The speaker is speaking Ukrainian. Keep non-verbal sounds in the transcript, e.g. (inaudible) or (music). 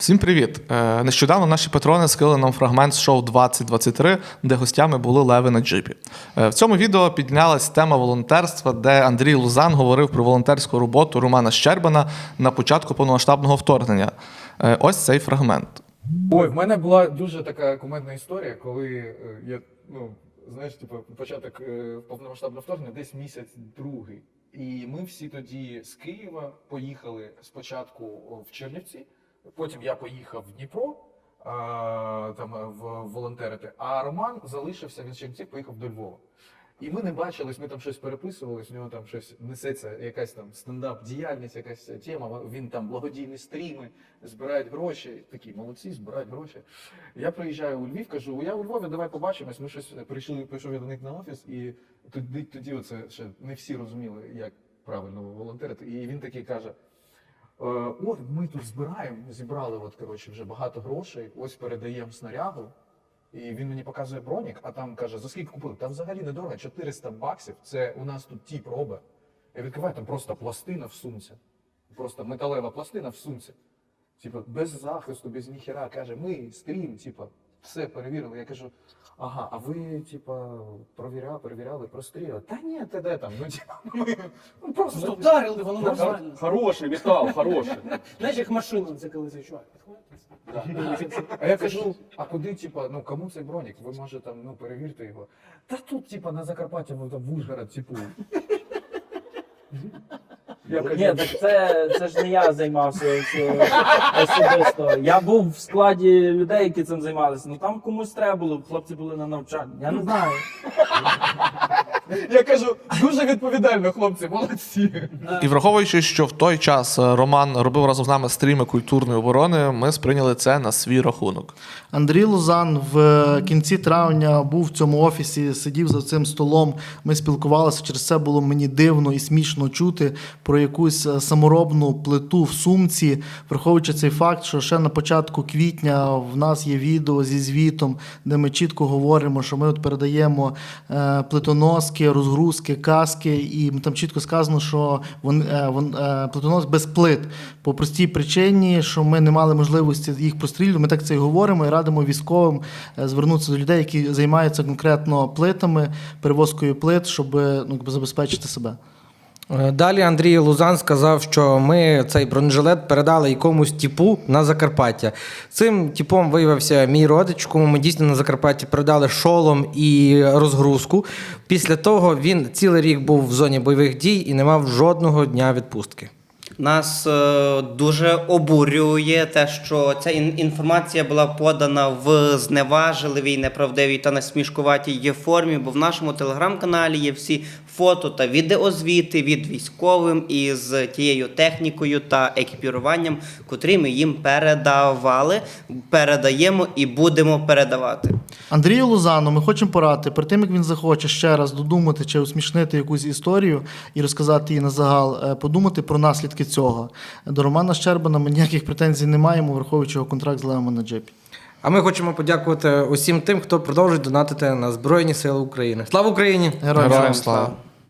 Всім привіт! Е, Нещодавно наші патрони скинули нам фрагмент з шоу 2023, де гостями були леви на джипі. Е, В цьому відео піднялась тема волонтерства, де Андрій Лузан говорив про волонтерську роботу Романа Щербана на початку повномасштабного вторгнення. Е, Ось цей фрагмент. Ой, в мене була дуже така кумедна історія, коли я, ну, знаєш, типу, початок повномасштабного вторгнення, десь місяць другий. І ми всі тоді з Києва поїхали спочатку в Чернівці, потім я поїхав в Дніпро а, там е, в волонтерити, а Роман залишився він з Чернівців, поїхав до Львова. І ми не бачились, ми там щось переписувались, у нього там щось несеться, якась там стендап-діяльність, якась тема. Він там благодійні стріми, збирають гроші. Такі молодці, збирають гроші. Я приїжджаю у Львів, кажу, я у Львові, давай побачимось. Ми щось прийшли, прийшов я до них на офіс, і тоді, тоді оце ще не всі розуміли, як правильно волонтерити. І він такий каже: «Е, От ми тут збираємо, зібрали от, коротше, вже багато грошей, ось передаємо снарягу. І він мені показує бронік, а там каже, за скільки купили? Там взагалі недорого, 400 баксів. Це у нас тут ті проби. Я відкриваю, там просто пластина в сумці. Просто металева пластина в сумці. Типа, без захисту, без ніхера. Каже, ми стрім, типа, все перевірили. Я кажу, ага, а ви, типа, провіряли, перевіряли, простріли. Та ні, ти де там? Ну, типа, (laughs) ми ну, просто вдарили, воно Просто нормально. Хороший металл, хороший. Знаєш, як машина, це коли цей чувак підходить. А я кажу, а куди, типа, ну кому цей бронік? Ви може там ну перевірте його. Та тут, типа, на Закарпатті, в там, в Ужгород, типу. Ні, так це, це ж не я займався цим особисто. Я був в складі людей, які цим займалися. Ну там комусь треба було, хлопці були на навчанні. Я не знаю. Я кажу, дуже відповідально, хлопці, молодці. І враховуючи, що в той час е, Роман робив разом з нами стріми культурної оборони, ми сприйняли це на свій рахунок. Андрій Лузан в кінці травня був в цьому офісі, сидів за цим столом. Ми спілкувалися. Через це було мені дивно і смішно чути про якусь е, саморобну плиту в сумці, враховуючи цей факт, що ще на початку квітня в нас є відео зі звітом, де ми чітко говоримо, що ми от передаємо е, плитоноски, розгрузки, каски, і там чітко сказано, що вон, е, вон, е, плитонос без плит по простій причині, що ми не мали можливості їх прострілювати. Ми так це і говоримо і радимо військовим е, звернутися до людей, які займаються конкретно плитами, перевозкою плит, щоб ну, забезпечити себе. Е, Далі Андрій Лузан сказав, що ми цей бронежилет передали якомусь типу на Закарпаття. Цим типом виявився мій родич, кому ми дійсно на Закарпатті передали шолом і розгрузку. Після того він цілий рік був в зоні бойових дій і не мав жодного дня відпустки. Нас е, дуже обурює те, що ця ін- інформація була подана в зневажливій, неправдивій та насмішкуватій формі, бо в нашому телеграм-каналі є всі фото та відеозвіти від військовим із тією технікою та екіпіруванням, котрі ми їм передавали, передаємо і будемо передавати. Андрію Лузану ми хочемо порадити, перед тим як він захоче ще раз додумати чи усмішнити якусь історію і розказати її на загал, е, подумати про наслідки цього. До Романа Щербана ми ніяких претензій не маємо, враховуючи його контракт з Левами на джипі. А ми хочемо подякувати усім тим, хто продовжує донатити на Збройні Сили України. Слава Україні! Героям слава!